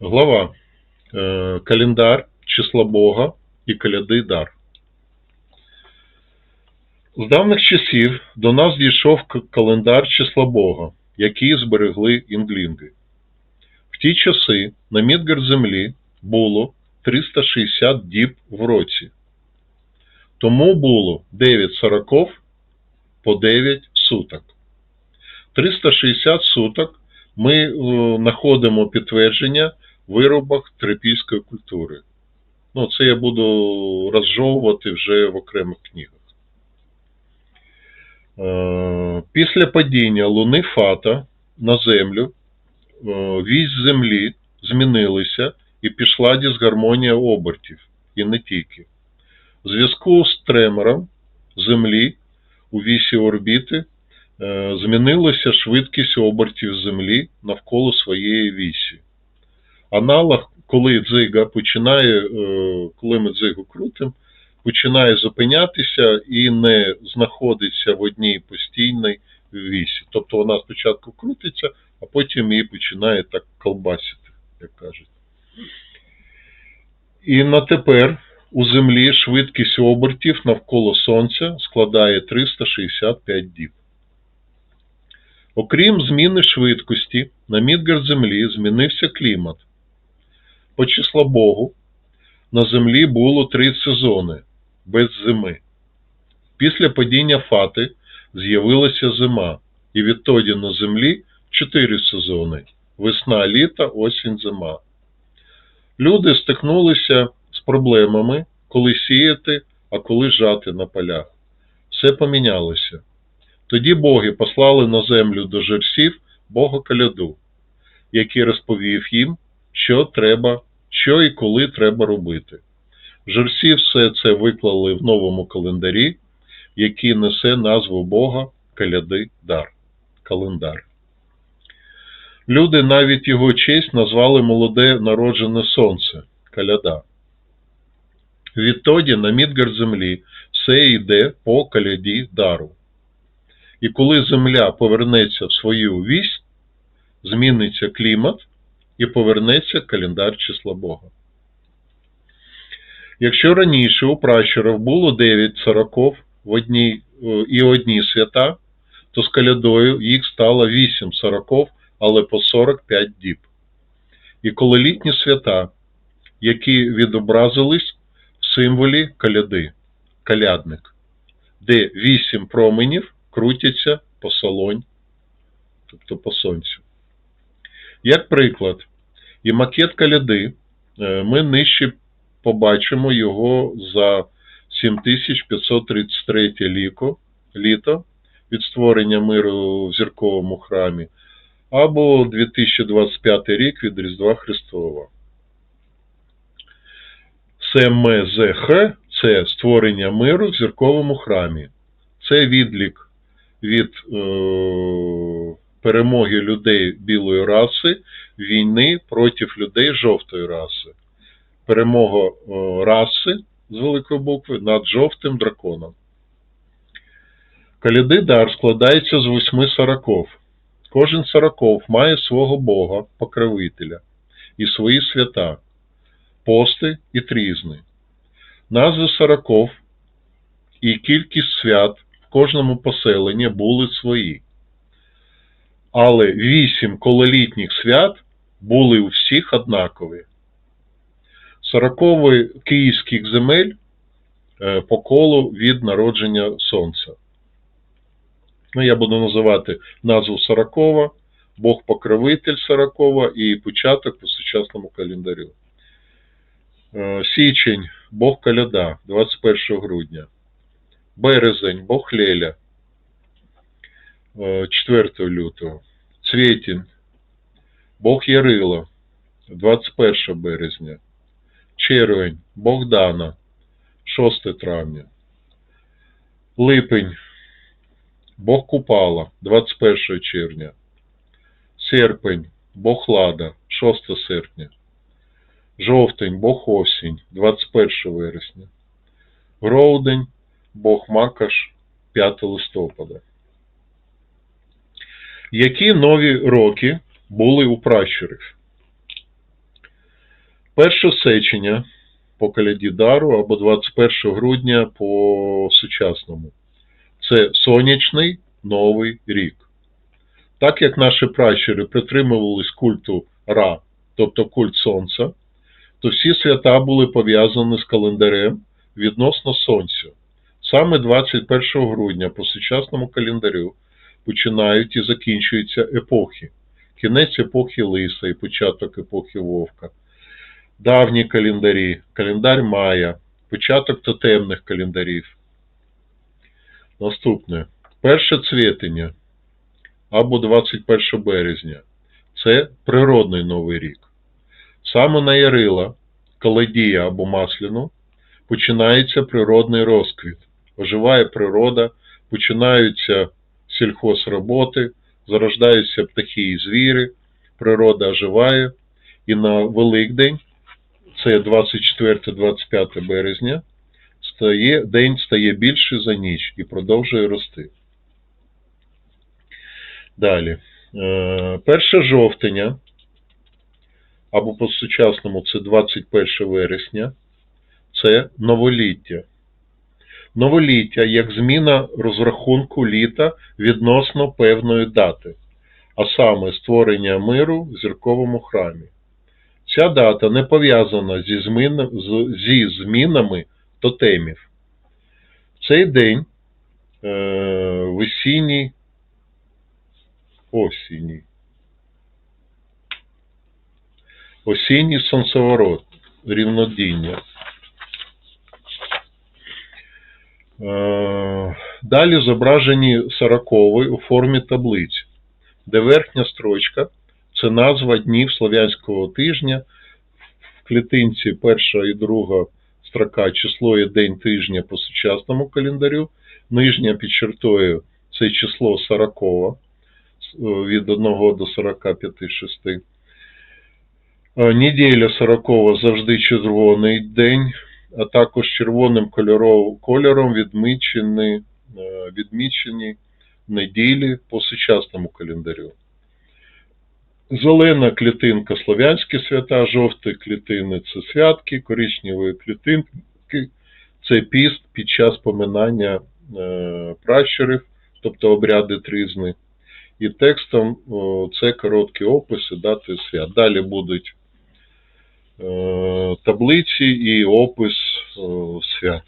Глава. Е, Календар, числа Бога і коляди дар. З давних часів до нас дійшов календар числа Бога, який зберегли інглінги. В ті часи на Мідгар землі було 360 діб в році. Тому було 9 сороков по 9 суток. 360 суток ми е, знаходимо підтвердження виробах трипільської культури. Ну, це я буду розжовувати вже в окремих книгах. Е, Після падіння Луни Фата на Землю е, вісь Землі змінилися і пішла дисгармонія обертів, і не тільки. В зв'язку з тремором Землі у вісі орбіти е, змінилася швидкість обертів Землі навколо своєї вісі. Аналог, коли дзига починає, е, коли ми дзигу крутимо, починає зупинятися і не знаходиться в одній постійній вісі. Тобто вона спочатку крутиться, а потім її починає так колбасити, як кажуть. І на тепер у Землі швидкість обертів навколо Сонця складає 365 діб. Окрім зміни швидкості, на Мідгар Землі змінився клімат. По Богу, на Землі було три сезони без зими. Після падіння Фати з'явилася зима, і відтоді на Землі чотири сезони весна, літо, осінь, зима. Люди стикнулися з проблемами, коли сіяти, а коли жати на полях. Все помінялося. Тоді боги послали на землю до жерсів Бога Каляду, який розповів їм, що треба, що і коли треба робити. Жерсі все це виклали в новому календарі, який несе назву Бога Каляди Дар. Календар. Люди навіть його честь назвали молоде народжене сонце Каляда. Відтоді на Мідгар землі все йде по каляді дару. І коли земля повернеться в свою вісь, зміниться клімат і повернеться календар числа Бога. Якщо раніше у пращурів було 9 сороков в одній, е, і одні свята, то з калядою їх стало 8 сороков, але по 45 діб. І коли літні свята, які відобразились в символі каляди, калядник, де 8 променів крутяться по солонь, тобто по сонцю. Як приклад, і макет каляди, е, ми нижче побачимо його за 7533 ліко, літо від створення миру в зірковому храмі, або 2025 рік від Різдва Христового. СМЗХ – це створення миру в зірковому храмі. Це відлік від е, перемоги людей білої раси війни проти людей жовтої раси. Перемога е, раси з великої букви над жовтим драконом. Каляди дар складається з восьми сороков. Кожен сороков має свого Бога, покровителя і свої свята, пости і трізни. Назви сороков і кількість свят в кожному поселенні були свої. Але вісім кололітніх свят були у всіх однакові. Сороковий київських земель е, по колу від народження сонця. Ну, я буду називати назву Сорокова, Бог-покровитель Сорокова і початок по сучасному календарю. Е, Січень, Бог Каляда, 21 грудня. Березень, Бог Леля, е, 4 лютого. Цвітінь, Бог Ярила, 21 березня. Червень, Богдана, 6 травня. Липень, Бог Купала, 21 червня. Серпень, Бог Лада, 6 серпня. Жовтень, Бог Осінь, 21 вересня. Гроудень, Бог Макаш, 5 листопада. Які нові роки були у пращурів? 1 сечення по каляді Дару або 21 грудня по сучасному. Це сонячний новий рік. Так як наші пращури притримувались культу Ра, тобто культ сонця, то всі свята були пов'язані з календарем відносно сонця. Саме 21 грудня по сучасному календарю починають і закінчуються епохи. Кінець епохи Лиса і початок епохи Вовка. Давні календарі, календар Майя, початок тотемних календарів. Наступне. Перше цвітення або 21 березня. Це природний новий рік. Саме на Ярила, Каладія або Масляну починається природний розквіт. Оживає природа, починаються сільхозроботи, зарождаються птахи і звірі, природа оживає. І на Великдень, це 24-25 березня, стає, день стає більший за ніч і продовжує рости. Далі. Е, 1 жовтня, або по-сучасному це 21 вересня, це новоліття. Новоліття як зміна розрахунку літа відносно певної дати, а саме створення миру в зірковому храмі. Ця дата не пов'язана зі, зміна, з- зі змінами тотемів. Цей день е, весінній, осінній, осінній сонцеворот, рівнодіння. Е, Далі зображені сороковий у формі таблиць, де верхня строчка це назва днів Слов'янського тижня. В клітинці перша і друга строка число і день тижня по сучасному календарю. Нижня під чертою це число сорокове від 1 до 45-6. Е, Неділя сорокова завжди червоний день, а також червоним кольором, відмічені, е, відмічені неділі по сучасному календарю. Зелена клітинка слов'янські свята, жовті клітини це святки, коричневі клітинки це піст під час поминання е, пращурів, тобто обряди тризни. І текстом це короткі описи дати свят. Далі будуть таблиці і опис свят.